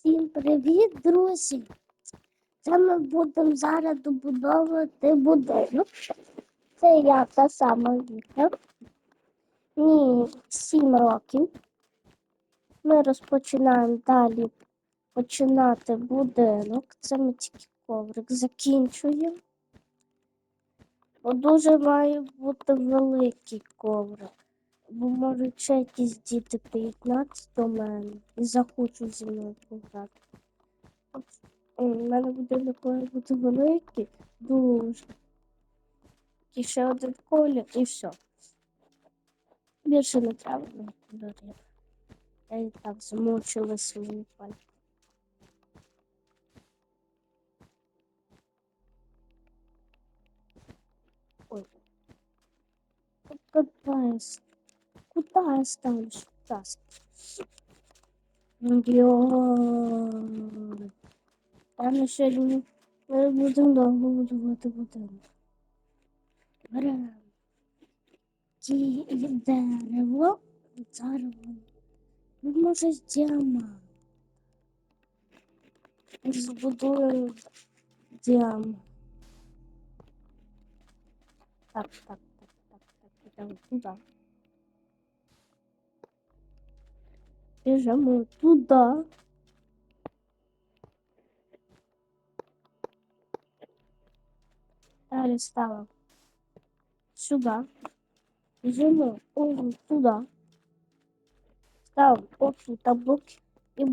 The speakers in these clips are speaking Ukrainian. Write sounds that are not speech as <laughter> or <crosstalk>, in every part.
Всім привіт, друзі! Це ми будемо зараз добудовувати будинок. Це я та сама Віка. Мені 7 років. Ми розпочинаємо далі починати будинок. Це ми тільки коврик закінчуємо. Бо дуже має бути великий коврик. Бо можуть ще якісь діти приєднатися до мене і захочуть зі мною пограти. У мене будинок має бути великий, дуже. І ще один колір, і все. Більше не треба кольорів. Я і так змучила свої пальці. Ой. Капець. Я ставлю сюда? Йой. Там ще не будемо довго будувати будинок. Беремо дерево, зараз ну, може з діамантом. Збудуємо діамант. Так, так, так, так, так, ідемо туди. Біжимо туди. Далі ставимо сюди. Біжимо ось туди. Ставимо ось тут блоки і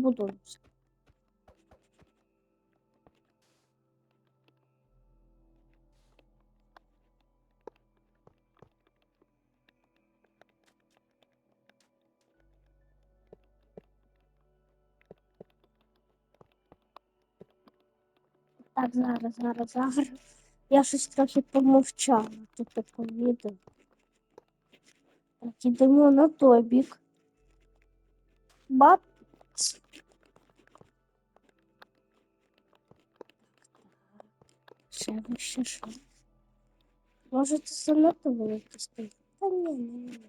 Так, зараз, зараз, зараз. Я щось трохи помовчала тут таке відео. Так, ідемо на той бік. Бац. Ще вище що. Може, це занадто велике стоїть? Та ні, ні, ні.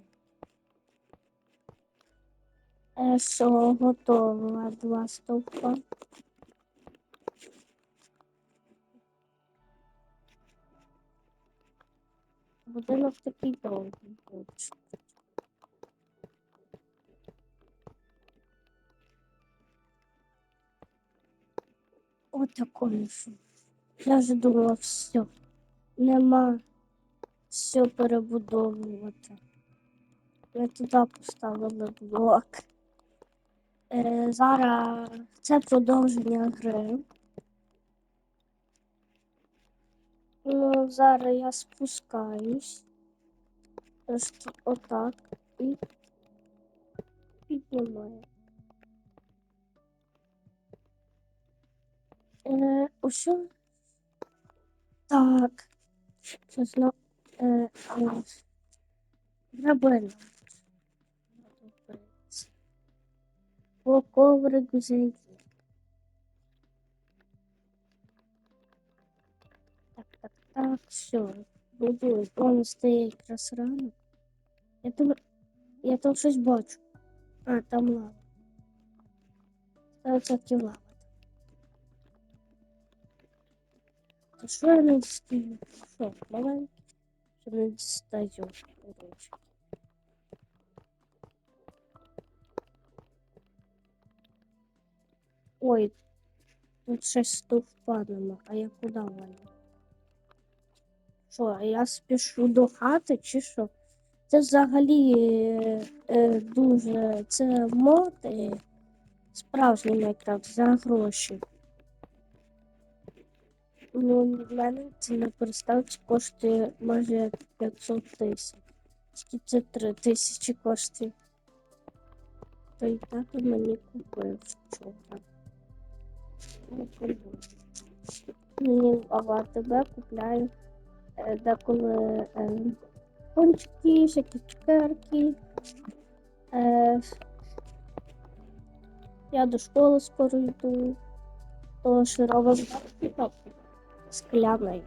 Е, готово два стовпа. Будинок такий довгий буде. Отакої що. Я вже думала, все. Нема все перебудовувати. Я туди поставила блок. Е, зараз це продовження гри. Ну, зараз я спускаюсь. Трошки отак і піднімаю. Е, усе. Так. Зараз на е, драбина. По коврику зайти. все. Буду. Вон стоїть якраз рано. Я там, я там щось бачу. А, там лава. Це таки лава. Та що я не дістаю? Що, маленький? Що не дістаю? Короче. Ой, тут щось стовпа нема, а я куди валю? Що, а я спішу до хати чи що? Це взагалі е, е, дуже це мод е, справжній Майнкрафт за гроші. Ну, в мене це на приставці коштує майже 500 тисяч. Тільки це 3 тисячі коштує. То і так мені купив вчора. Ну. Мені ага, тебе купляю деколи е, пончики, всякі цукерки. Е, я до школи скоро йду. То робимо скляний.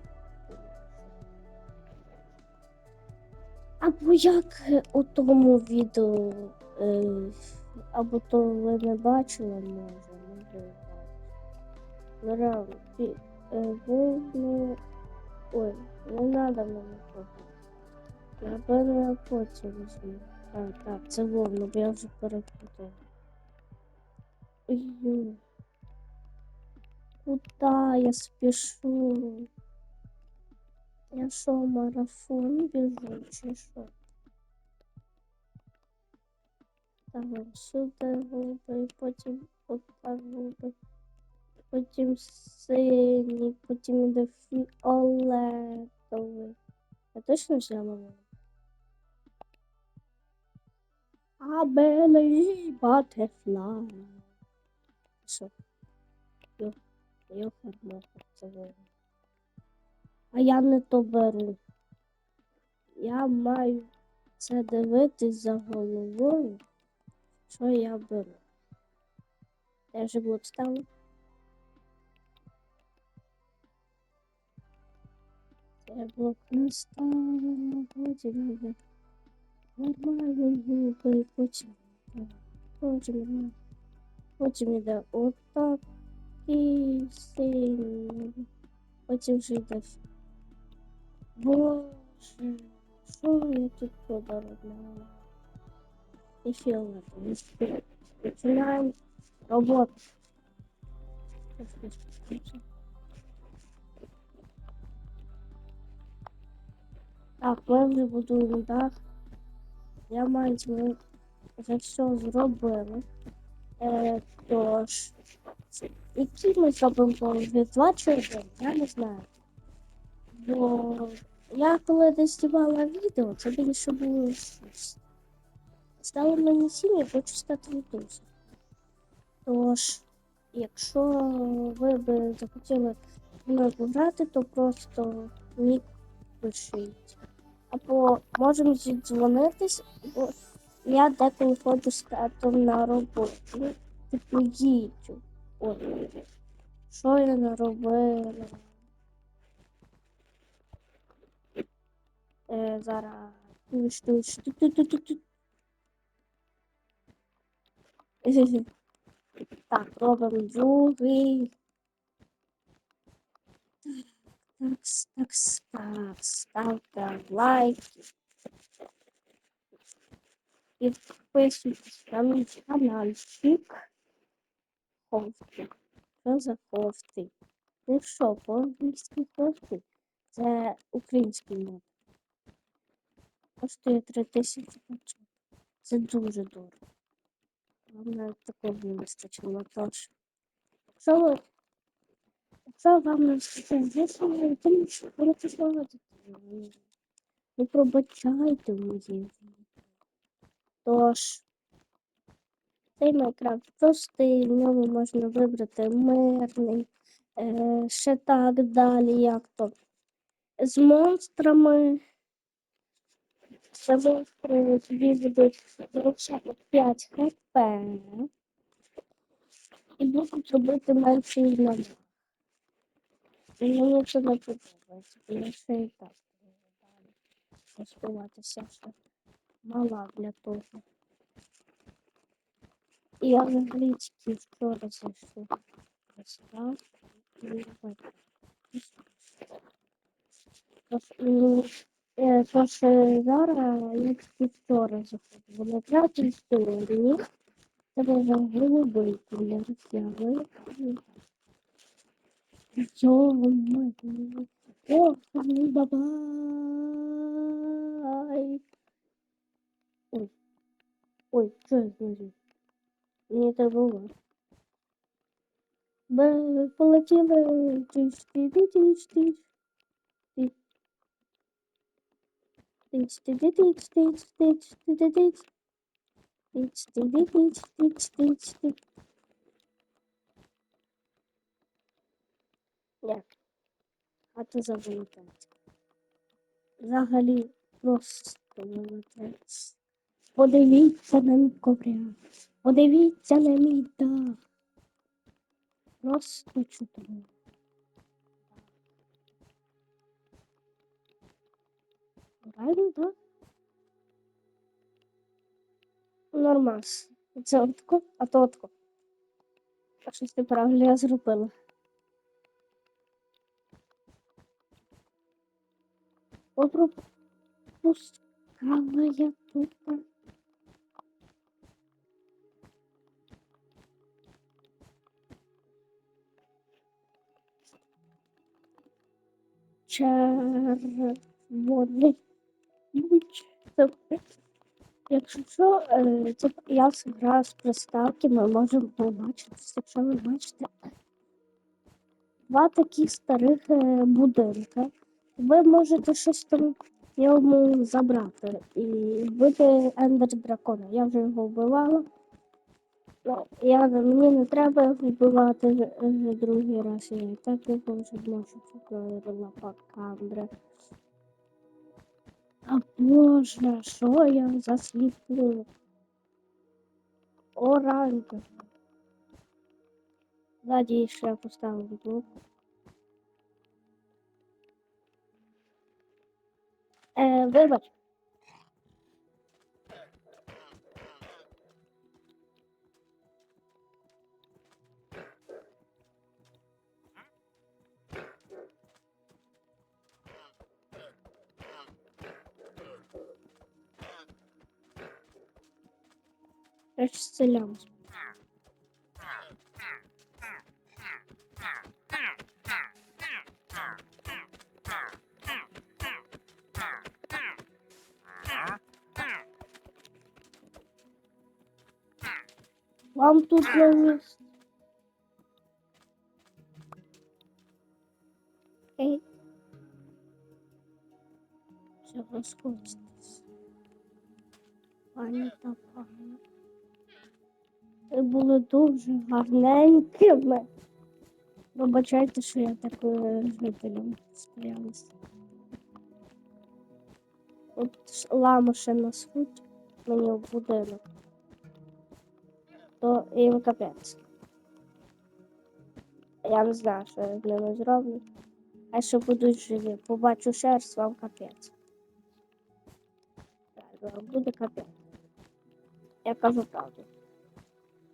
Або як у тому відео е, або то ви не бачили, може, і бачили. Ну, Ой, не треба мені того. Я беру потім візьму. Так, так, це вовну, бо я вже перепутав. Ой, Куда я спішу? Я що, марафон біжу, чи що? Так, сюди голубий, потім отак голубий, Потім синій, потім іде фіолетовий. Я точно взяла його? I believe. Що? Йо, мохар, це. А я не то беру. Я маю це дивитись за головою, що я беру. Я вже блок ставлю. Я блок не ставлю, потім йде. Нормально губи, потім. йде. Потім йде. Потім йде отак і синій. Потім вже йде. ф- Боже, що я тут подарувала? І фіолетовий. Починаємо роботу. Так, ми вже будуємо дах. Я маю ми вже все зробили. Е, тож, які ми зробимо положення? Два чи один? Я не знаю. Бо я коли десь знімала відео, це більше було щось. Стало мені сім, я хочу стати відосом. Тож, якщо ви би захотіли мною пограти, то просто нік пишіть. Або можемо зідзвонитись, бо я деколи ходжу з татом на роботу. Типу. От. Що я наробила? Е, зараз. Так, робимо другий. Так, так, так, ставте лайки. Підписуйтесь на мій каналчик. Ховти. Що за ховти? Ти що, по-англійськи ховти? Це український мод. Коштує 3500. Це дуже дорого. Вам навіть такого не вистачило. Тож, якщо ви Якщо вам вистачило, тому що працювати. Ну, пробачайте мої. Тож, цей Майнкрафт простий, в ньому можна вибрати мирний, е, ще так далі, як то. З монстрами. Це монстри тобі будуть залишати 5 хп. І будуть робити менший намір. Мені це не подобається, бо я ще і так далі. Розпиватися ще мала для того. І я взагалі тільки вчора зайшов. Ось так. І ось. Тож, м, е, Тож е, зараз я тільки вчора заходив. Вони третій історії. Це вже голубий колір. Я виключив. Клёвый мой, клёвый бабай. Ой, ой, что я смотрю? Мне это было. Получила 34 тысячи. 34 тысячи. 34 тысячи. 34 тысячи. Нет. А то заволікається. Взагалі просто молодець. Подивіться на мій ковряк. Подивіться на мій дах. Просто чудово. Правильно, так? Нормас. Це отко, а то отко. А щось неправильно я зробила. Пропускала я тут. Червоний. Це Якщо що, е, це я граю з приставки, ми можемо побачитися, якщо ви бачите. Два таких старих е, будинка. Ви можете щось там в ньому забрати і вбити ендер дракона. Я вже його вбивала. Ну, я, мені не треба вбивати вже, другий раз. Я і так його вже можу чекати камбре. А боже, що я засліплю? Оранка. Ззаді ще я поставив блок. Ee, ver bak. Selam. Вам тут не Окей. Все розкоцьтесь. Пані та пані. Ви були дуже гарненькими. Вибачайте, що я такою жителем стоялася. От ж лама ще назвуть мені в будинок. То їм капець. Я не знаю, що я з ними зроблю. А що будуть живі, побачу шерсть, вам капець. Так, вам буде капець. Я кажу правду.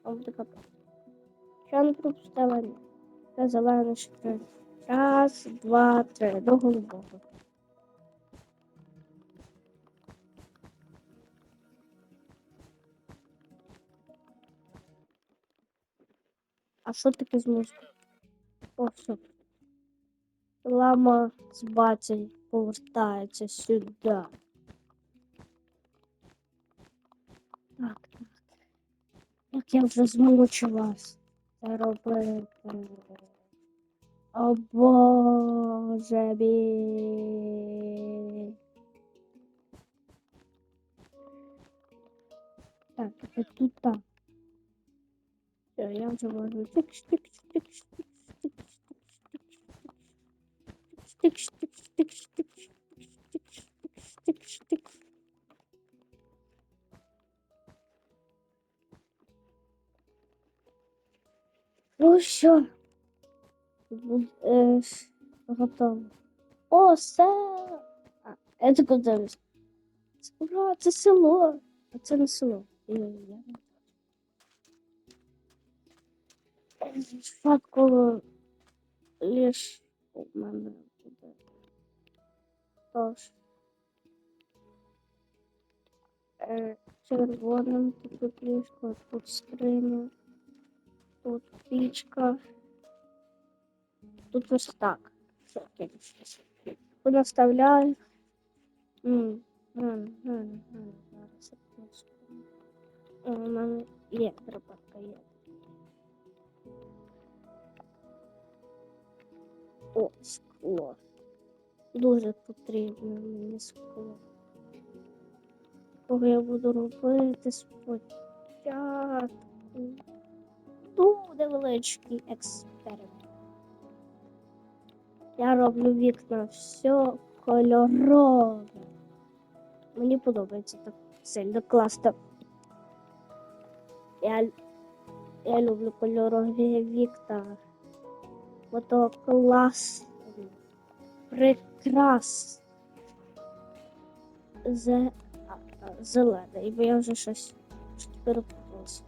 Вам буде капець. Що не пропустила? Це зелений штрих. Раз, два, три. До голубого. А що таке з музикою? О, все. Лама з бацей повертається сюди. Так, так. Як я вже змучилась робити. О боже мій. Так, тут так. Тикш, тикш, тикш, тикш, тикш, тикш, тикш, тикш, тикш. Ну що? Бу- е, с- Готово. О, все. А, я так дивлюсь. Ура, це село. А це не село. Я, я... Спочатку ліж у мене буде. Тож. Е, червоним тут ліжко, тут скриня, тут пічка, тут ось так. Понаставляю. У мене є, перепадка є. О, скло. Дуже потрібно мені скло. Кого я буду робити спочатку. Ну, невеличкий експеримент. Я роблю вікна все кольорове. Мені подобається так сильно класно. Я, я люблю кольорові вікна. Ото клас. Прекрас. Зе... Зелений, бо я вже щось перепуталася.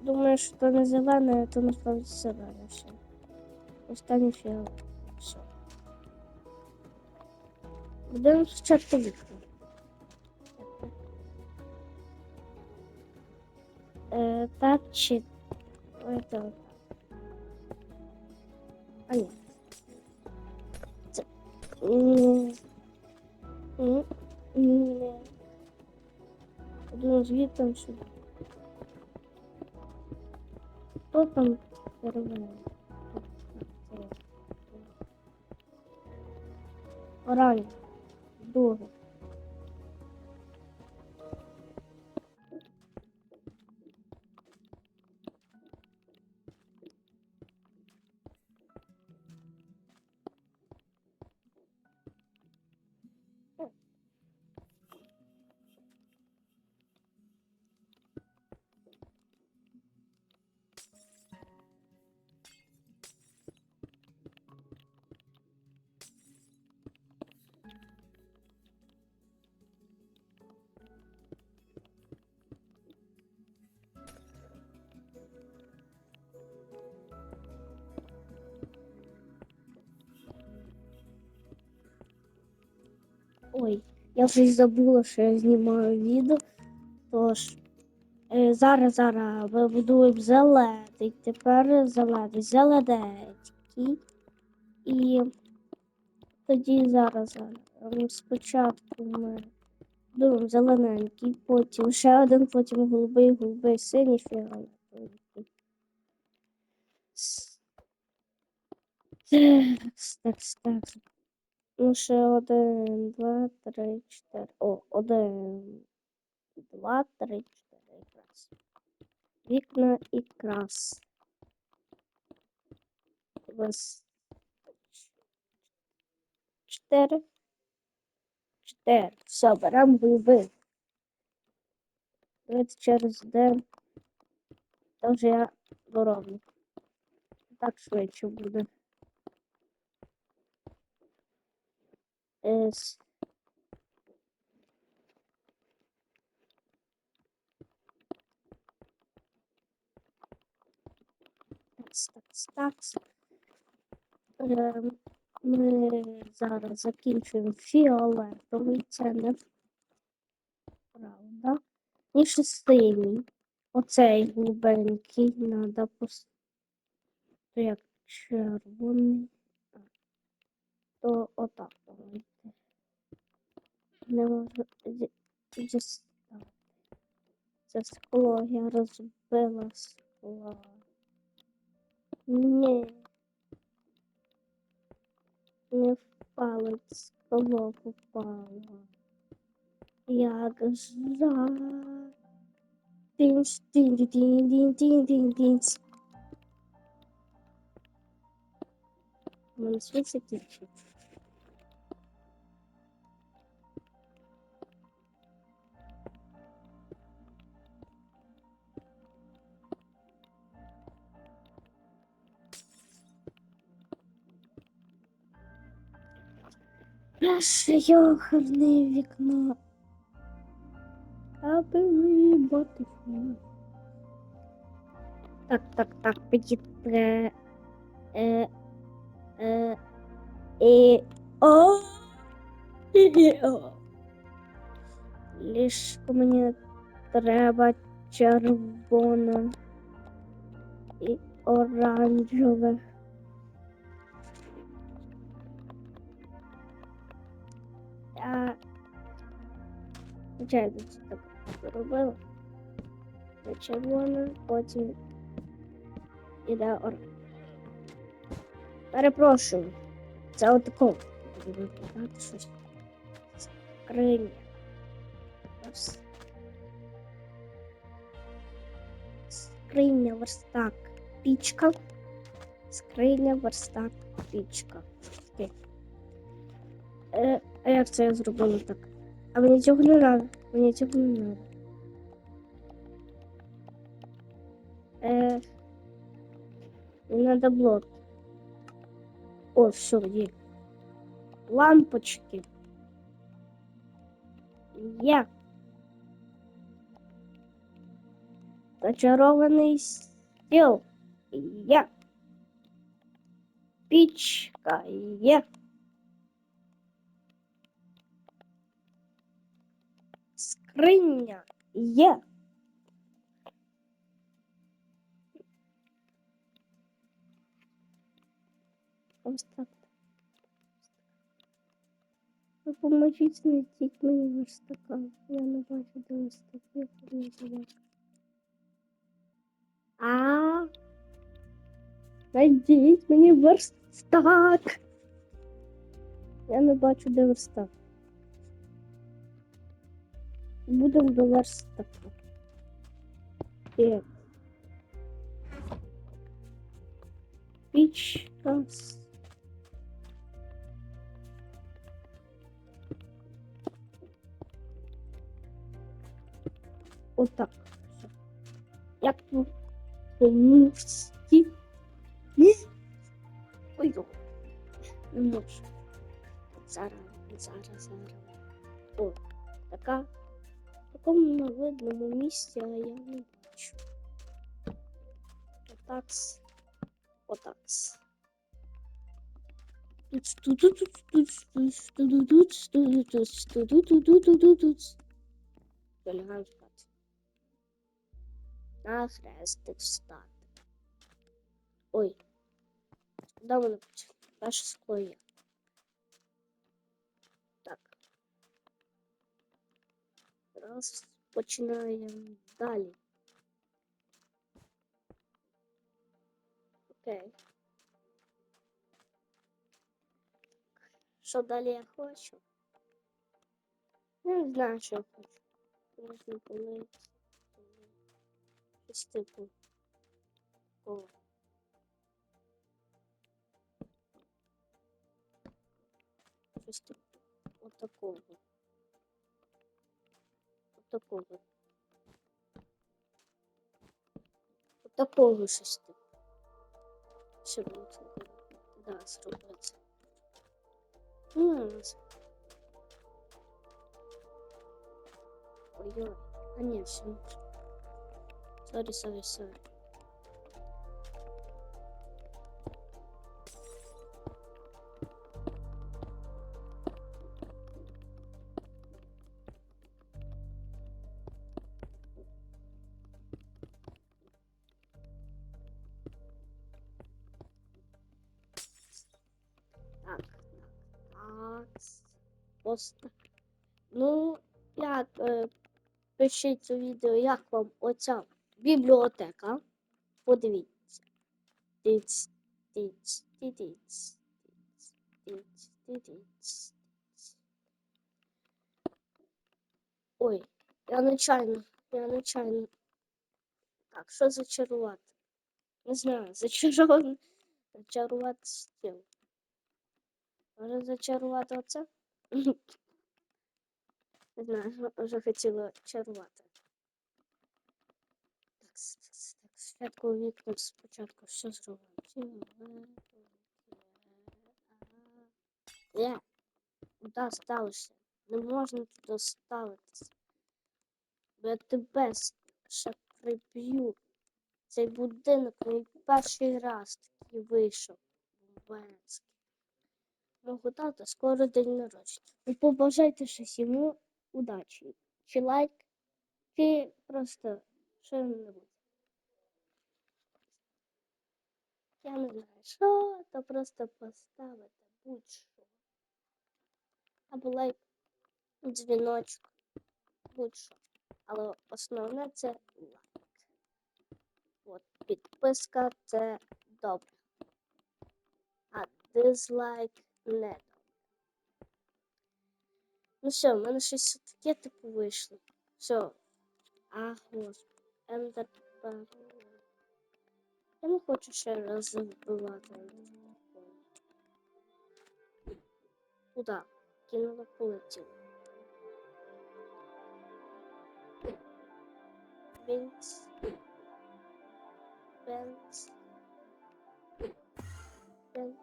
Думаю, що то не зелене, а то насправді зелене все. Останній фіал. Все. Будемо спочатку вікна. Е, так чи это А ні. Це м, м, м, Одну звідти сюди. Хто там первий? Оранж. Дуже. Я вже й забула, що я знімаю відео. Тож, е, зараз, зараз вибудуємо зелений, тепер зелений, зелененький. І тоді зараз, спочатку ми будуємо зелененький, потім ще один, потім голубий, голубий, синій, фіолетовий. Так, так, так. Ну, ще один, два, три, чотири. О, один, два, три, чотири. Якраз. Вікна і крас. Раз. Чотири. Чотири. Все, беремо голуби. Давайте через день. Та вже я дороблю. Так швидше буде. С. Такс, такс, Ми зараз закінчуємо фіолетовий, це не правда. І синій. Оцей глибенький треба пос... Як червоний. То отак давайте. Не можу дістати. Це скло, я розбила скло. Ні. Не впало, скло попало. Як жаль. Тинь, тинь, тинь, тинь, тинь, тинь, тинь. У мене світ закінчився. Наше йохарне вікно. Аби мої боти. Так, так, так, підійде. Е, е, і, о, і, о. Ліжко мені треба червоне і оранжеве. Я звичайно це так зробила. Червоне, потім іде оранжеве. Перепрошую. Це отако. Щось. Скриня. Скриня, верстак, пічка. Скриня, верстак, пічка. Окей. Е, а як це я зробила так? А мені цього не треба. Мені цього не треба. Е, мені треба блок. О, все, є. Лампочки. Є. Зачарований стіл є. Пічка є. Скриня є. Ось так. Допоможіть знайдіть мені верстака. Я не бачу, де верстак. Я не. А. Знайдіть мені верстак. Я не бачу, де верстак. Будемо до верстака. Пічка. Отак. Як тут по-мужськи. Ні. Ой, йо. не можу. Зараз, зараз, зараз. О, така. В такому невидному місці, а я не бачу. Отакс. Отакс. Туц, На хрестик встати. Ой. Куди мене почали? Перше скло є. Так. Раз починаємо далі. Окей. Що далі я хочу? Я не знаю, що я хочу. Можна помити. Щось типу. такого. Щось типу. Отакого. Отакого. Отакого щось типу. Що мені це буде? Да, зробиться. Ну, раз. Ой-ой. А ні, все. Так, так, так. Просто. Ну, як е, пишіть у відео, як вам оця бібліотека. Подивіться. Тиць, тиць, тиць, тиць, тиць, тиць. Ой, я нечайно, я нечайно. Так, що зачарувати? Не знаю, <laughs> зачарувати. Зачарувати стіл. Може зачарувати оце? <laughs> Не знаю, вже хотіла чарувати. Так, спочатку вікна спочатку все зробимо. Є, куди сталося? Не можна туди ставитися. Бо я тебе ще приб'ю. Цей будинок мій перший раз такий вийшов. Бомбецький. Мого тата скоро день народження. Побажайте щось йому удачі. Чи лайк, чи просто що-небудь. Я не знаю, що, то просто поставити будь-що. Або лайк, дзвіночок, будь-що. Але основне це лайк. От, підписка це добре. А дизлайк не добре. Ну все, в мене щось таке типу вийшло. Все. А, господи. Ендер Перл. Я не хочу ще раз вбивати Ендер Перл. Куда? Кинула полетіла. Бенц. Бенц. Бенц.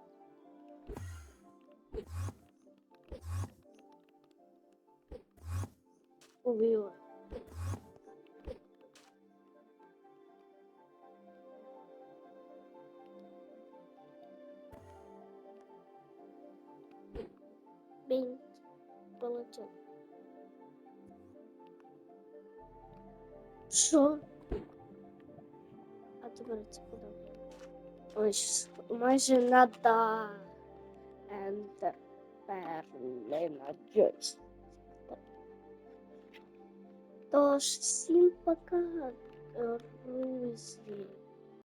Убила. Що? А тепер це куди? Ось майже нада. Enter. Перлина Джойс. Тож, всім пока, друзі.